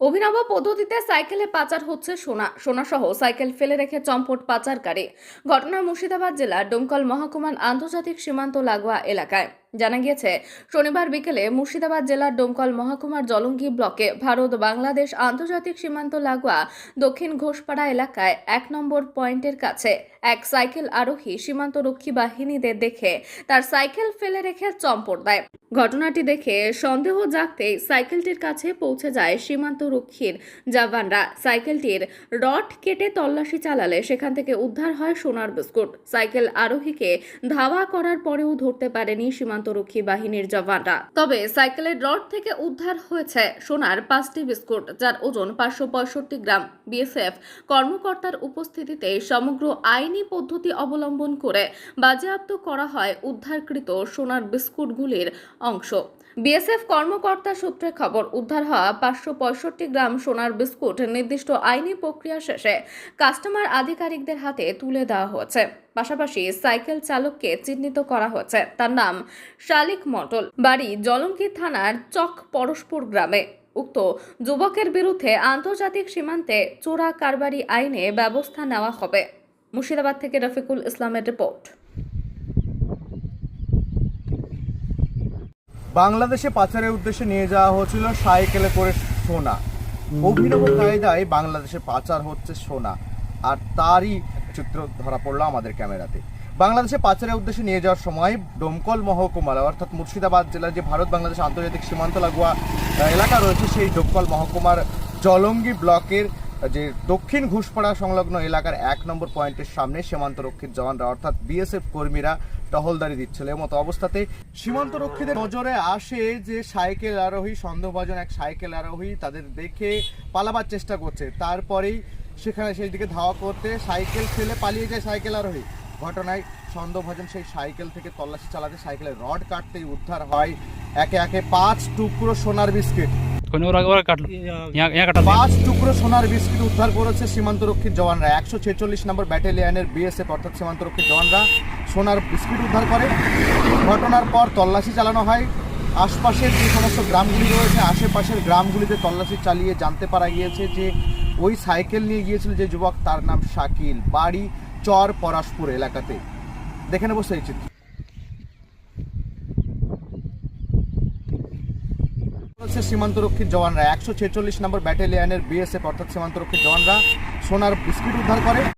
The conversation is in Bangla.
অভিনব পদ্ধতিতে সাইকেলে পাচার হচ্ছে সোনা। সোনাসহ সাইকেল ফেলে রেখে চম্পট পাচারকারী। ঘটনা মুর্শিদাবাদ জেলার ডোমকল মহকুমার আন্তর্জাতিক সীমান্ত লাগোয়া এলাকায়। জানা গিয়েছে, শনিবার বিকেলে মুর্শিদাবাদ জেলার ডোমকল মহকুমার জলঙ্গি ব্লকে ভারত বাংলাদেশ আন্তর্জাতিক সীমান্ত লাগোয়া দক্ষিণ ঘোষপাড়া এলাকায় এক নম্বর পয়েন্টের কাছে এক সাইকেল আরোহী সীমান্তরক্ষী বাহিনীদের দেখে তার সাইকেল ফেলে রেখে চম্পট দেয়। ঘটনাটি দেখে সন্দেহ জাগতেই সাইকেলটির কাছে পৌঁছে যায় সীমান্তরক্ষীর জওয়ানরা। সাইকেলটির রড কেটে তল্লাশি চালালে সেখান থেকে উদ্ধার হয় সোনার বিস্কুট। সাইকেল আরোহীকে ধাওয়া করার পরেও ধরতে পারেনি সীমান্তরক্ষী বাহিনীর জওয়ানরা। তবে সাইকেলের রড থেকে উদ্ধার হয়েছে সোনার পাঁচটি বিস্কুট, যার ওজন পাঁচশো পঁয়ষট্টি গ্রাম। বিএসএফ কর্মকর্তার উপস্থিতিতে সমগ্র আইনি পদ্ধতি অবলম্বন করে বাজেয়াপ্ত করা হয় উদ্ধারকৃত সোনার বিস্কুটগুলির অংশ। বিএসএফ কর্মকর্তা সূত্রে খবর, উদ্ধার হওয়া পাঁচশো পঁয়ষট্টি গ্রাম সোনার বিস্কুট নির্দিষ্ট আইনি প্রক্রিয়া শেষে কাস্টমার আধিকারিকদের হাতে তুলে দেওয়া হয়েছে। পাশাপাশি সাইকেল চালককে চিহ্নিত করা হয়েছে। তার নাম শালিক মটল বাড়ি জলঙ্কি থানার চক পরশপুর গ্রামে। উক্ত যুবকের বিরুদ্ধে আন্তর্জাতিক সীমান্তে চোরা কারবারি আইনে ব্যবস্থা নেওয়া হবে। মুর্শিদাবাদ থেকে রফিকুল ইসলামের রিপোর্ট। বাংলাদেশে পাচারের উদ্দেশ্যে নিয়ে যাওয়া হয়েছিল সাইকেলে করে সোনা। অভিনব কায়দায় বাংলাদেশে পাচার হচ্ছে সোনা। আর তারই চিত্র ধরা পড়ল আমাদের ক্যামেরাতে। বাংলাদেশে পাচারের উদ্দেশ্যে নিয়ে যাওয়ার সময় ডোমকল মহকুমার, অর্থাৎ মুর্শিদাবাদ জেলার যে ভারত বাংলাদেশ আন্তর্জাতিক সীমান্ত লাগোয়া, এলাকা রয়েছে, সেই ডোমকল মহকুমার জলঙ্গি ব্লকের যে দক্ষিণ ঘুষপাড়া সংলগ্ন এলাকার এক নম্বর পয়েন্টের সামনে সীমান্তরক্ষীর জওয়ানরা, অর্থাৎ বিএসএফ কর্মীরা, টহলদারি দিচ্ছিল। মতো অবস্থাতে সীমান্তরক্ষীদের নজরে আসে যে সাইকেল আরোহী, সন্দেহভাজন এক সাইকেল আরোহী তাদের দেখে পালাবার চেষ্টা করছে। তারপরেই সেখানে সেই দিকে ধাওয়া করতে সাইকেল ফেলে পালিয়ে যায় সাইকেল আরোহী। ঘটনায় সন্দেহভাজন সেই সাইকেল থেকে তল্লাশি চালাতে সাইকেলের রড কাটতেই উদ্ধার হয়। একে একে পাঁচ টুকরো সোনার বিস্কিট। কোন টুকরো সোনার বিস্কিট উদ্ধার করেছে জওয়ানরা। একশো ছেচল্লিশ নম্বর বিএসএফ অর্থাৎ সীমান্তরক্ষীর জওয়ানরা সোনার বিস্কিট উদ্ধার করে। ঘটনার পর তল্লাশি চালানো হয়। আশপাশের যে সমস্ত গ্রামগুলি রয়েছে আশেপাশের গ্রামগুলিতে তল্লাশি চালিয়ে জানতে পারা গিয়েছে যে ওই সাইকেল নিয়ে গিয়েছিল যে যুবক তার নাম শাকিল। বাড়ি চর পরাশপুর এলাকাতে। দেখে নেব সেই চিত্র। বলছে সীমান্তরক্ষীর জওয়ানরা। একশো ছেচল্লিশ নম্বর ব্যাটালিয়নের বিএসএফ, অর্থাৎ সীমান্তরক্ষীর জওয়ানরা সোনার বিস্কুট উদ্ধার করে।